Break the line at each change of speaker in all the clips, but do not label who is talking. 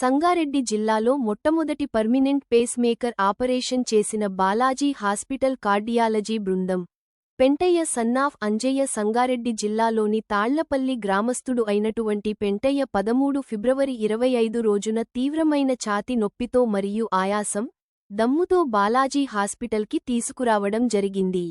సంగారెడ్డి జిల్లాలో మొట్టమొదటి permanent face maker operation చేసిన బాలాజీ హాస్పిటల్ కార్డియాలజీ బృందం. పెంటయ్య సన్నాఫ్ అంజయ్య సంగారెడ్డి జిల్లాలోని తాళ్ళపల్లి గ్రామస్థుడు అయినటువంటి పెంటయ్య పదమూడు ఫిబ్రవరి ఇరవై ఐదు రోజున తీవ్రమైన ఛాతి నొప్పితో మరియు ఆయాసం దమ్ముతో బాలాజీ హాస్పిటల్కి తీసుకురావడం జరిగింది.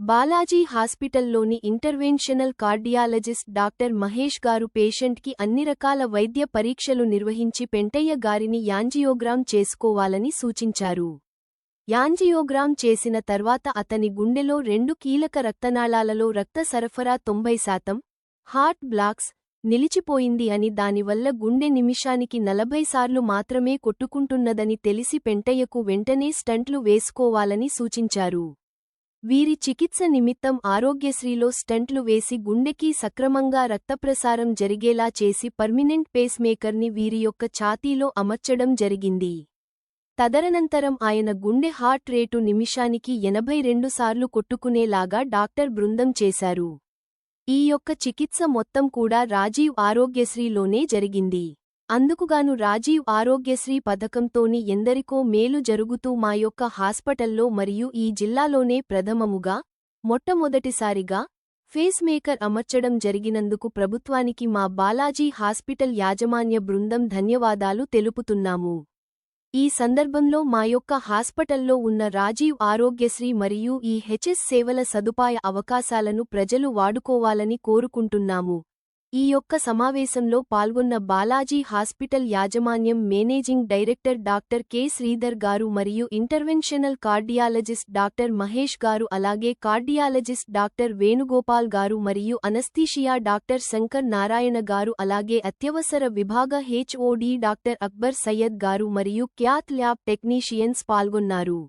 Balaji హాస్పిటల్లోని interventional cardiologist doctor Mahesh garu పేషెంట్కి అన్ని రకాల వైద్య పరీక్షలు నిర్వహించి పెంటయ్య గారిని యాంజియోగ్రామ్ చేసుకోవాలని సూచించారు. యాంజియోగ్రామ్ చేసిన తర్వాత అతని గుండెలో రెండు కీలక రక్తనాళాలలో రక్త సరఫరా తొంభై శాతం హార్ట్ బ్లాక్స్ నిలిచిపోయింది అని దానివల్ల గుండె నిమిషానికి నలభై సార్లు మాత్రమే కొట్టుకుంటున్నదని తెలిసి పెంటయ్యకు వెంటనే స్టంట్లు వేసుకోవాలని సూచించారు. వీరి చికిత్స నిమిత్తం ఆరోగ్యశ్రీలో స్టంట్లు వేసి గుండెకి సక్రమంగా రక్తప్రసారం జరిగేలా చేసి పర్మినెంట్ పేస్మేకర్ని వీరి యొక్క ఛాతీలో అమర్చడం జరిగింది. తదరనంతరం ఆయన గుండె హార్ట్ రేటు నిమిషానికి ఎనభై రెండుసార్లు కొట్టుకునేలాగా డాక్టర్ బృందం చేశారు. ఈ యొక్క చికిత్స మొత్తం కూడా రాజీవ్ ఆరోగ్యశ్రీలోనే జరిగింది. అందుకుగాను రాజీవ్ ఆరోగ్యశ్రీ పథకంతోని ఎందరికో మేలు జరుగుతూ మా యొక్క హాస్పటల్లో మరియు ఈ జిల్లాలోనే ప్రథమముగా మొట్టమొదటిసారిగా ఫేస్ మేకర్ అమర్చడం జరిగినందుకు ప్రభుత్వానికి మా బాలాజీ హాస్పిటల్ యాజమాన్య బృందం ధన్యవాదాలు తెలుపుతున్నాము. ఈ సందర్భంలో మా యొక్క హాస్పిటల్లో ఉన్న రాజీవ్ ఆరోగ్యశ్రీ మరియు ఈ హెచ్ఎస్ సేవల సదుపాయ అవకాశాలను ప్రజలు వాడుకోవాలని కోరుకుంటున్నాము. ఈ యొక్క సమావేశంలో పాల్గొన్న బాలాజీ హాస్పిటల్ యాజమాన్యం managing director doctor K. Sridhar garu మరియు ఇంటర్వెన్షనల్ కార్డియాలజిస్ట్ డాక్టర్ మహేష్ గారు అలాగే కార్డియాలజిస్ట్ డాక్టర్ వేణుగోపాల్ గారు మరియు అనస్థీషియా డాక్టర్ శంకర్ నారాయణ గారు అలాగే అత్యవసర విభాగ హెచ్ఓడి డాక్టర్ అక్బర్ సయ్యద్ గారు మరియు క్యాత్ ల్యాబ్ టెక్నీషియన్స్ పాల్గొన్నారు.